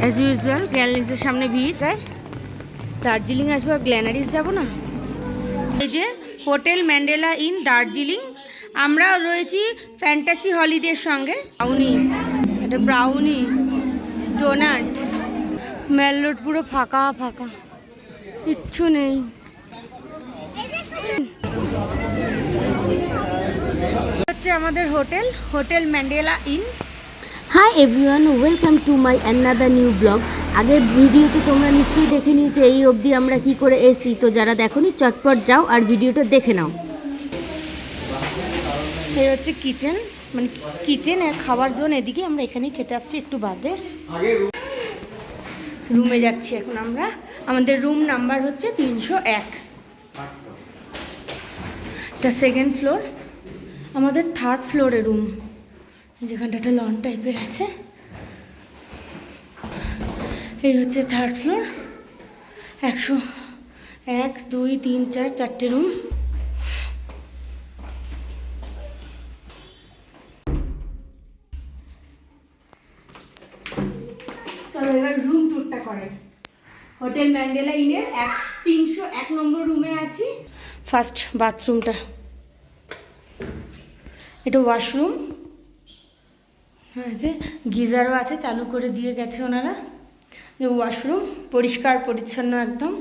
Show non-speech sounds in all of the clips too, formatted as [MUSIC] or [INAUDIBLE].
As usual গ্ল্যানারিসের সামনে ভিড়। তাই? দার্জিলিং আসব আর গ্ল্যানারিস যাব না? এই যে হোটেল ম্যান্ডেলা ইন দার্জিলিং। আমরা রয়েছি ফ্যান্টাসি হলিডের সঙ্গে। ব্রাউনি এটা ব্রাউনি ডোনাট। মেল রোড পুরো ফাঁকা ফাঁকা। কিচ্ছু নেই। হচ্ছে আমাদের hotel hotel Mandela inn. Hi everyone welcome to my another new blog আগের ভিডিওতে তোমরা নিশ্চয়ই দেখে নিয়েছো, এই অবধি আমরা কি করে এসি তো যারা দেখোনি, চটপট যাও আর ভিডিওটা দেখে নাও। এই হচ্ছে কিচেন মানে কিচেন আর খাবার জোন এদিকে আমরা এখানেই খেতে আসছি একটু বাদে। রুমে যাচ্ছি এখন আমরা। আমাদের রুম নাম্বার হচ্ছে তিনশো এক। সেকেন্ড ফ্লোর আমাদের থার্ড ফ্লোরে রুম যেখানটা একটা লন টাইপের আছে। এই হচ্ছে থার্ড ফ্লোর একশো এক, দুই, তিন, চার, চারটে রুম চলো এবার রুম ট্যুরটা করে। হোটেল ম্যান্ডেলা ইনের এক, তিনশো এক নম্বর রুমে আছি। ফার্স্ট বাথরুমটা এটা ওয়াশরুম হ্যাঁ যে গিজারও আছে, চালু করে দিয়ে গেছে ওনারা। যে ওয়াশরুম, পরিষ্কার, পরিচ্ছন্ন একদম।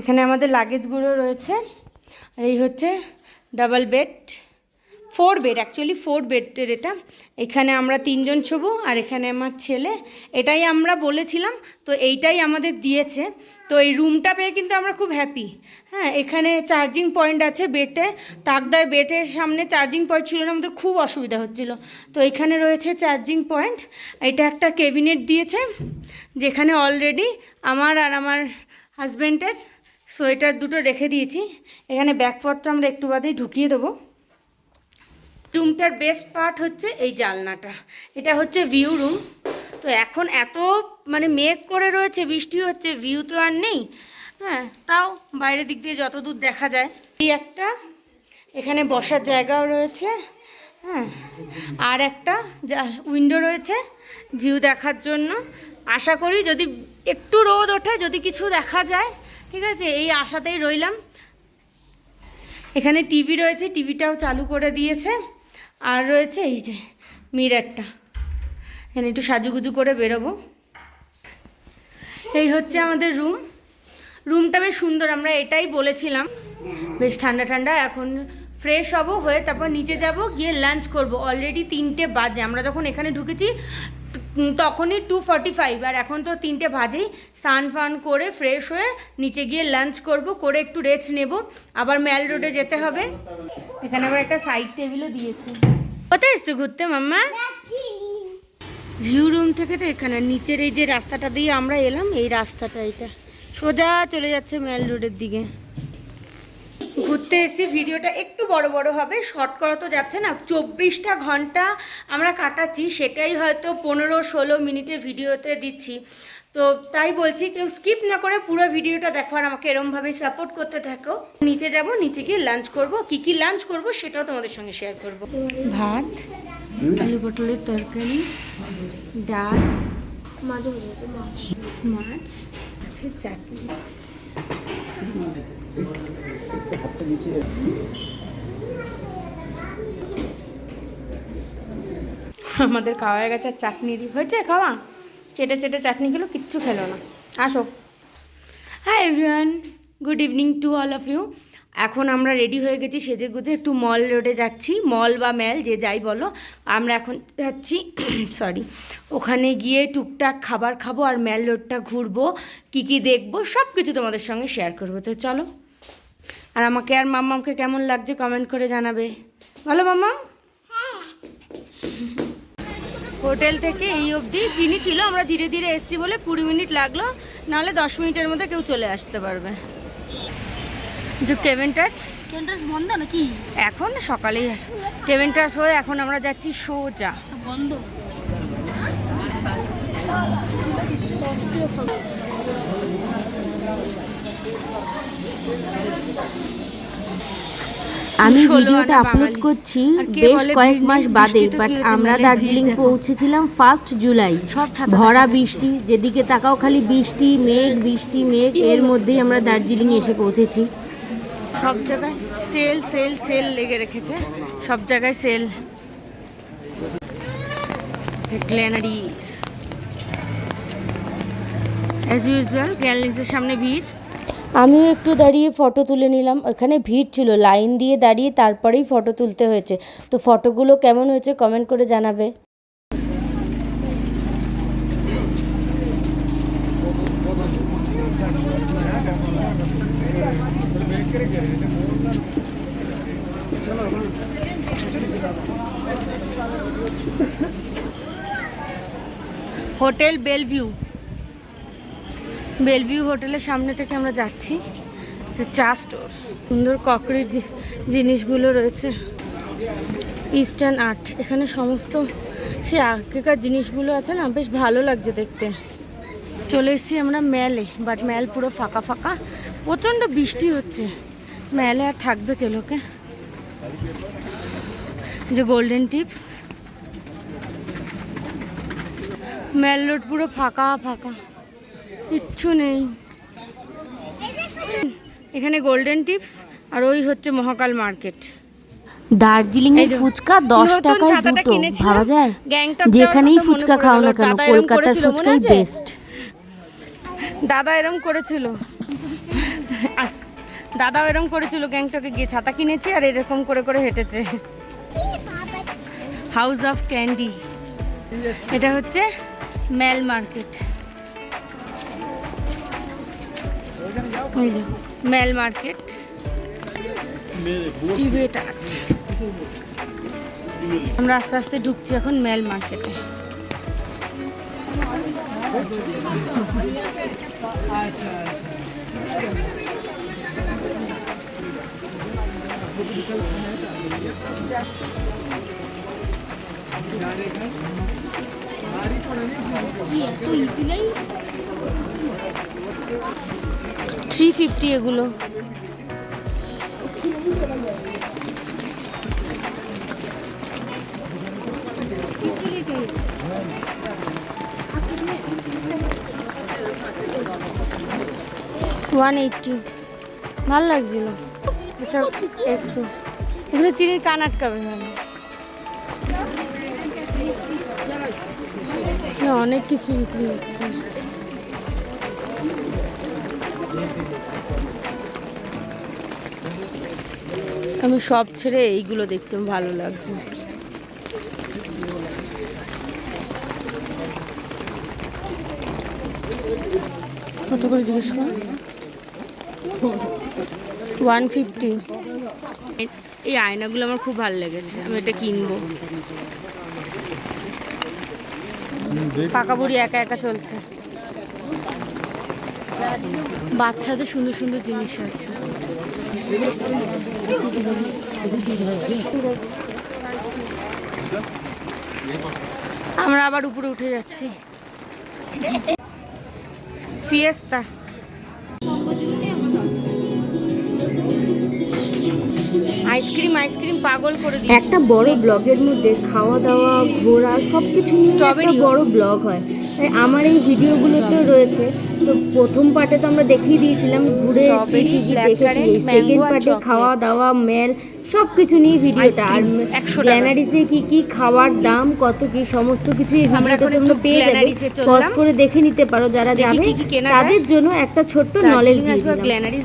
এখানে আমাদের লাগেজগুলো রয়েছে। আর এই হচ্ছে double bed four bed actually four বেডের এটা। এখানে আমরা তিনজন শোবো আর এখানে আমার ছেলে। এটাই আমরা বলেছিলাম, তো এইটাই আমাদের দিয়েছে। তো এই রুমটা পেয়ে কিন্তু আমরা খুব হ্যাপি হ্যাঁ এখানে চার্জিং পয়েন্ট আছে বেডে তাকদার বেডের সামনে চার্জিং পয়েন্ট ছিল না, আমাদের খুব অসুবিধা হচ্ছিল। তো এখানে রয়েছে চার্জিং পয়েন্ট এটা একটা ক্যাবিনেট দিয়েছে, যেখানে অলরেডি আমার আর আমার হাজব্যান্ডের সোয়েটার দুটো রেখে দিয়েছি। এখানে ব্যাগপত্র আমরা একটু বাদেই ঢুকিয়ে দেবো। রুমটার বেস্ট পার্ট হচ্ছে এই জালনাটা। এটা হচ্ছে ভিউ রুম তো এখন এত মানে মেঘ করে রয়েছে, বৃষ্টি হচ্ছে ভিউ তো আর নেই। হ্যাঁ তাও বাইরের দিক দিয়ে যত দূর দেখা যায়। এই একটা, এখানে বসার জায়গাও রয়েছে। হ্যাঁ আর একটা উইন্ডো রয়েছে ভিউ দেখার জন্য। আশা করি যদি একটু রোদ ওঠে, যদি কিছু দেখা যায়, ঠিক আছে, এই আশাতেই রইলাম। এখানে টিভি রয়েছে টিভিটাও চালু করে দিয়েছে। আর রয়েছে এই যে মিরারটা। এখানে একটু সাজুগুজু করে বেরোবো। এই হচ্ছে আমাদের রুম। রুমটা বেশ সুন্দর, আমরা এটাই বলেছিলাম। বেশ ঠান্ডা ঠান্ডা, এখন ফ্রেশ হব, হয়ে তারপর নিচে যাব, গিয়ে লাঞ্চ করব। অলরেডি তিনটে বাজে, আমরা যখন এখানে ঢুকেছি তখনই টু ফর্টি ফাইভ আর এখন তো তিনটে ভাজেই স্নান ফান করে ফ্রেশ হয়ে নিচে গিয়ে লাঞ্চ করব, করে একটু রেস্ট নেব। আবার ম্যাল রোডে যেতে হবে। এখানে আবার একটা সাইড টেবিলও দিয়েছে। কোথায় এসছো ঘুরতে, মাম্মা? ভিউ রুম থেকে তো এখানে। নিচের এই যে রাস্তাটা দিয়ে আমরা এলাম, এই রাস্তাটা এটা। সোজা চলে যাচ্ছে ম্যাল রোডের দিকে। ঘুরতে এসে ভিডিওটা একটু বড় বড় হবে শর্ট করা তো যাচ্ছে না, চব্বিশটা ঘণ্টা আমরা কাটাচ্ছি, সেটাই হয়তো পনেরো ষোলো মিনিটে ভিডিওতে দিচ্ছি। তো তাই বলছি, কেউ স্কিপ না করে পুরো ভিডিওটা দেখো আর আমাকে এরমভাবেই সাপোর্ট করতে থাকো। নিচে যাব, নিচে গিয়ে লাঞ্চ করব, কি কি লাঞ্চ করব সেটাও তোমাদের সঙ্গে শেয়ার করব। ভাত, আলু পটলের তরকারি, ডাল, মাছ আছে চাটনি। আমাদের খাওয়া হয়ে গেছে চাটনি হয়েছে খাওয়া? চেটে চেটে চাটনিগুলো কিচ্ছু খেলো না। আসো। হ্যাঁ everyone good evening to all of you এখন আমরা রেডি হয়ে গেছি সেজে গুজে একটু মল রোডে যাচ্ছি। মল বা ম্যাল যে যাই বলো। আমরা এখন যাচ্ছি [COUGHS] সরি ওখানে গিয়ে টুকটাক খাবার খাব আর ম্যাল রোডটা ঘুরবো, কী কী দেখব সব কিছু তোমাদের সঙ্গে শেয়ার করব। তো চলো। আর আমাকে আর মাম্মামকে কেমন লাগছে কমেন্ট করে জানাবে। বলো মাম্মা হোটেল থেকে এই অবধি চিনি ছিল আমরা ধীরে ধীরে এসছি বলে কুড়ি মিনিট লাগল। নাহলে দশ মিনিটের মধ্যে কেউ চলে আসতে পারবে। যে কেভেন্টার্স কেন্টাস বন্ধ নাকি? এখন সকালেই কেভেন্টার্স হয়ে এখন আমরা যাচ্ছি সোজা। বন্ধ। আমি ভিডিওটা আপলোড করছি বেশ কয়েক মাস বাদে বাট আমরা দার্জিলিং পৌঁছেছিলাম ফার্স্ট জুলাই ভরা বৃষ্টি যেদিকে তাকাও খালি বৃষ্টি মেঘ বৃষ্টি মেঘ এর মধ্যেই আমরা দার্জিলিং এসে পৌঁছেছি। সব জায়গায় সেল সেল সেল লেগে রেখেছে। সব জায়গায় সেল গ্ল্যানারি অ্যাজ ইউজুয়াল গ্যালারিজের সামনে ভিড়। আমিও একটু দাঁড়িয়ে ফটো তুলে নিলাম। ওখানে ভিড় ছিল, লাইন দিয়ে দাঁড়িয়ে তারপরেই ফটো তুলতে হয়েছে। তো ফটোগুলো কেমন হয়েছে কমেন্ট করে জানাবে। Hotel Belle Vue. বেলভিউ হোটেলের সামনে থেকে আমরা যাচ্ছি। তো চা স্টোর সুন্দর ককরির জিনিসগুলো রয়েছে। ইস্টার্ন আর্ট এখানে সমস্ত সে আগেকার জিনিসগুলো আছে না, বেশ ভালো লাগছে দেখতে। চলে এসেছি আমরা ম্যালে বাট ম্যাল পুরো ফাঁকা ফাঁকা। প্রচণ্ড বৃষ্টি হচ্ছে। ম্যালে আর থাকবে কে লোকে? যে গোল্ডেন টিপস ম্যাল রোড পুরো ফাঁকা ফাঁকা। কিচ্ছু নেই। এখানে গোল্ডেন টিপস আর ওই হচ্ছে মহাকাল মার্কেট দার্জিলিং এর ফুচকা দশ টাকায় দুটো ভাবা যায়? যেখানেই ফুচকা খাও না কেন দাদা এরম কলকাতার ফুচকাই বেস্ট দাদা এরম করেছিল। দাদাও এরম করেছিল গ্যাংটকে গিয়ে ছাতা কিনেছি আর এরকম করে করে হেঁটেছে। হাউস অফ ক্যান্ডি এটা হচ্ছে mall market mall market. Tibet art. আমরা আস্তে আস্তে ঢুকছি এখন ম্যাল মার্কেটে। থ্রি ফিফটি এগুলো। ওয়ান এইটটি ভালো লাগছিল। এসব একশো এগুলো চিনির কান আটকাবে অনেক কিছু বিক্রি হচ্ছে। আমি সব ছেড়ে এইগুলো দেখতে ভালো লাগছে। কত করে জিজ্ঞেস করো? ওয়ান ফিফটি এই আয়নাগুলো আমার খুব ভালো লেগেছে, আমি এটা কিনবো। পাকা বুড়ি একা একা চলছে। বাচ্চাদের সুন্দর সুন্দর জিনিস আছে। আমরা আবার উপরে উঠে যাচ্ছি। ফিয়েস্তা। আইসক্রিম আইসক্রিম পাগল করে দিয়েছে। একটা বড় ব্লগের মধ্যে খাওয়া দাওয়া ঘোরা সবকিছু নিয়ে একটা বড় ব্লগ হয়। আমার এই ভিডিওগুলোতেও রয়েছে। তো প্রথম পার্টে তো আমরা দেখিয়ে দিয়েছিলাম ঘুরে Strawberry, কি কি দেখেছি সেকেন্ড পার্টে খাওয়া দাওয়া মেল সব কিছু নিয়ে ভিডিওটা আর Ice-cream, 100 গ্ল্যানারিসে কি কি খাওয়ার দাম কত কি সমস্ত কিছু এই ভিডিওটা তোমরা পেয়ে যাবে। পজ করে দেখে নিতে পারো যারা যাবে। তাদের জন্য একটা ছোট্ট নলেজ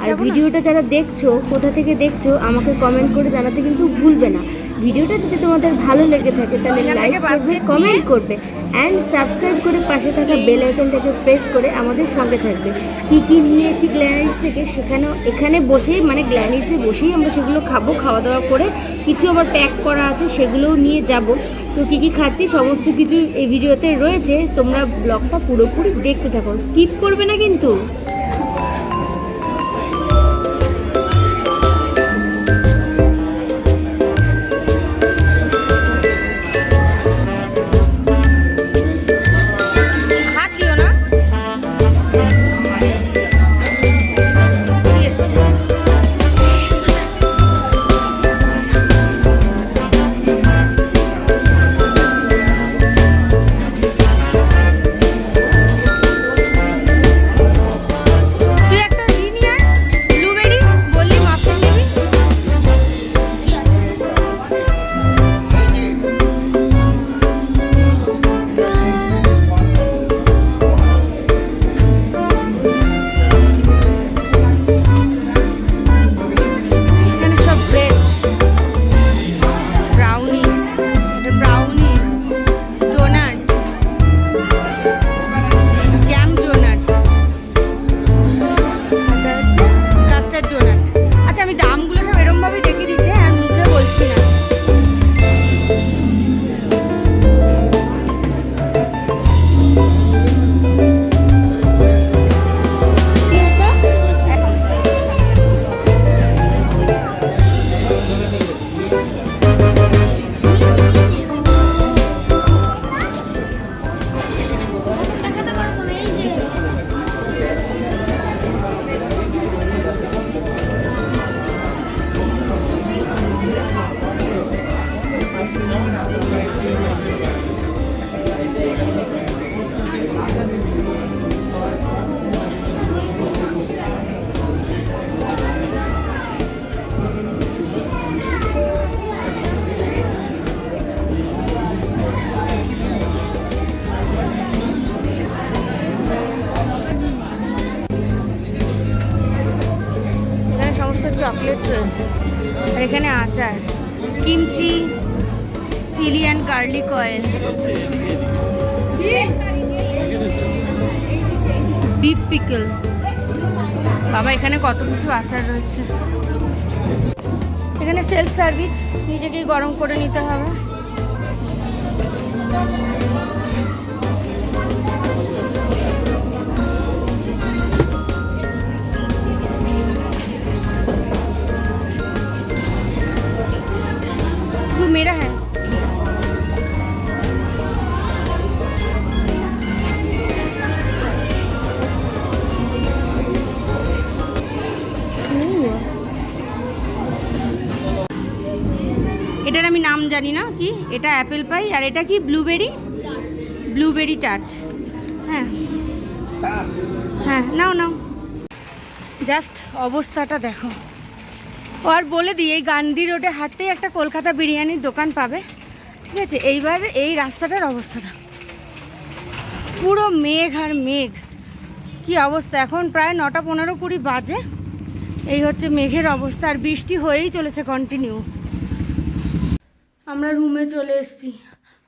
আর ভিডিওটা যারা দেখছ কোথা থেকে দেখছ আমাকে কমেন্ট করে জানাতে কিন্তু ভুলবে না। ভিডিওটা যদি তোমাদের ভালো লেগে থাকে তাহলে লাইক করবে কমেন্ট করবে অ্যান্ড সাবস্ক্রাইব করে পাশে থাকা বেল আইকনটাকে প্রেস করে আমাদের সঙ্গে থাকবে। কি কি নিয়েছি গ্ল্যানারিস থেকে সেখানেও এখানে বসেই মানে গ্ল্যানারিসে বসেই আমরা সেগুলো খাব খাওয়া দাওয়া করে কিছু আবার প্যাক করা আছে, সেগুলোও নিয়ে যাব। তো কী কী খাচ্ছি, সমস্ত কিছু এই ভিডিওতে রয়েছে, তোমরা ব্লগটা পুরোপুরি দেখতে থাকো। স্কিপ করবে না কিন্তু? চকলেট রয়েছে। আর এখানে আচার kimchi chilli and garlic oil beef pickle বাবা এখানে কত কিছু আচার রয়েছে এখানে সেলফ সার্ভিস নিজেকেই গরম করে নিতে হবে वो मेरा है জানি না কি, এটা অ্যাপেল পাই আর এটা কি ব্লুবেরি? ব্লুবেরি টাট। হ্যাঁ। হ্যাঁ নাও নাও। জাস্ট অবস্থাটা দেখো। ও আর বলে দিই, এই গান্ধী রোডে হাঁটতেই একটা কলকাতা বিরিয়ানির দোকান পাবে। ঠিক আছে, এইবার এই রাস্তাটার অবস্থাটা। পুরো মেঘ আর মেঘ। কি অবস্থা? এখন প্রায় নটা পনেরো কুড়ি বাজে। এই হচ্ছে মেঘের অবস্থা, আর বৃষ্টি হয়েই চলেছে কন্টিনিউ আমরা রুমে চলে এসেছি।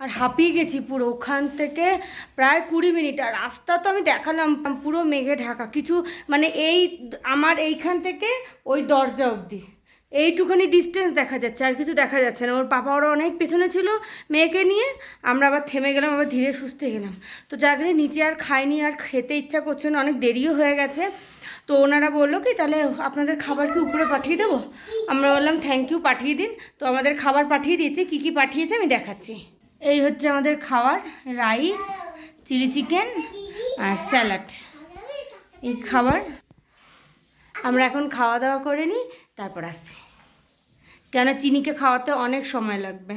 আর হাঁপিয়ে গেছি পুরো। ওখান থেকে প্রায় কুড়ি মিনিট। আর রাস্তা তো আমি দেখালাম, পুরো মেঘে ঢাকা। কিছু মানে এই আমার এইখান থেকে ওই দরজা অবধি। এইটুখানি ডিস্টেন্স দেখা যাচ্ছে, আর কিছু দেখা যাচ্ছে না। ওর পাপা ওরা অনেক পেছনে ছিল মেয়েকে নিয়ে। আমরা আবার থেমে গেলাম, আবার ধীরে সুস্থে গেলাম। তো যাকে নিচে আর খাইনি, আর খেতে ইচ্ছা করছে না। অনেক দেরিও হয়ে গেছে। তো ওনারা বলল কি, তাহলে আপনাদের খাবার কি উপরে পাঠিয়ে দেবো? আমরা বললাম থ্যাংক ইউ পাঠিয়ে দিন। তো আমাদের খাবার পাঠিয়ে দিয়েছে, কী কী পাঠিয়েছে আমি দেখাচ্ছি। এই হচ্ছে আমাদের খাবার রাইস, চিলি চিকেন আর স্যালাড। এই খাবার আমরা এখন খাওয়া দাওয়া করে নিই, তারপর আসছি। কেন, চিনিকে খাওয়াতে অনেক সময় লাগবে।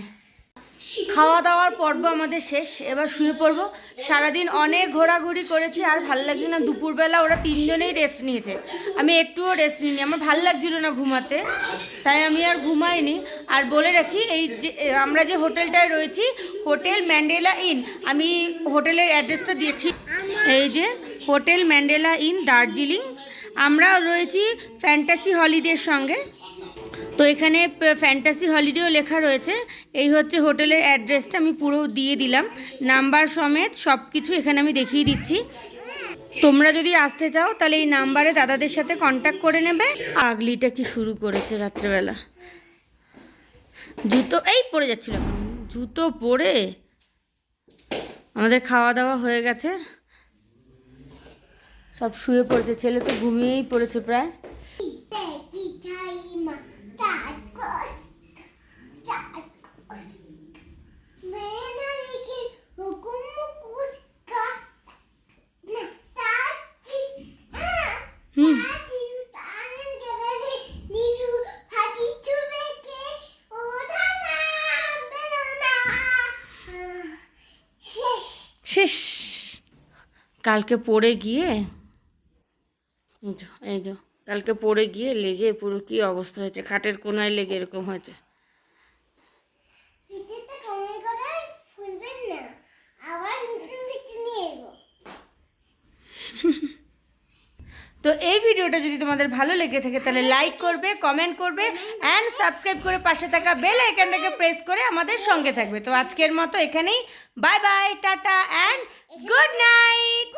খাওয়া দাওয়ার পর্ব আমাদের শেষ। এবার শুয়ে পড়ব। সারাদিন অনেক ঘোরাঘুরি করেছি, আর ভালো লাগছে না। দুপুরবেলা ওরা তিনজনেই রেস্ট নিয়েছে। আমি একটুও রেস্ট নিইনি। আমার ভালো লাগছিল না ঘুমাতে, তাই আমি আর ঘুমাইনি। আর বলে রাখি, এই যে আমরা যে হোটেলটায় রয়েছি, হোটেল ম্যান্ডেলা ইন। আমি হোটেলের অ্যাড্রেসটা দেখি। এই যে, হোটেল ম্যান্ডেলা ইন দার্জিলিং। আমরা রয়েছি ফ্যান্টাসি হলিডের সঙ্গে। তো এখানে ফ্যান্টাসি হলিডেও লেখা রয়েছে। এই হচ্ছে হোটেলের অ্যাড্রেসটা আমি পুরো দিয়ে দিলাম। নাম্বার সমেত সব কিছু এখানে আমি দেখিয়ে দিচ্ছি। তোমরা যদি আসতে চাও, তাহলে এই নাম্বারে দাদাদের সাথে কন্ট্যাক্ট করে নেবে। আগলিটা কি শুরু করেছে রাত্রেবেলা? জুতো, এই পরে যাচ্ছিল। জুতো পরে? আমাদের খাওয়া দাওয়া হয়ে গেছে। সব শুয়ে পড়েছে, ছেলে তো ঘুমিয়েই পড়েছে প্রায়। কালকে পড়ে গিয়ে এই যো কালকে পড়ে গিয়ে লেগে পুরো কি অবস্থা হয়েছে? খাটের কোনায় লেগে এরকম হয়েছে। [LAUGHS] তো এই ভিডিওটা যদি তোমাদের ভালো লেগে থাকে, তাহলে লাইক করবে কমেন্ট করবে অ্যান্ড সাবস্ক্রাইব করে পাশে থাকা বেল আইকনটাকে প্রেস করে আমাদের সঙ্গে থাকবে। তো আজকের মতো এখানেই। Bye bye tata and good night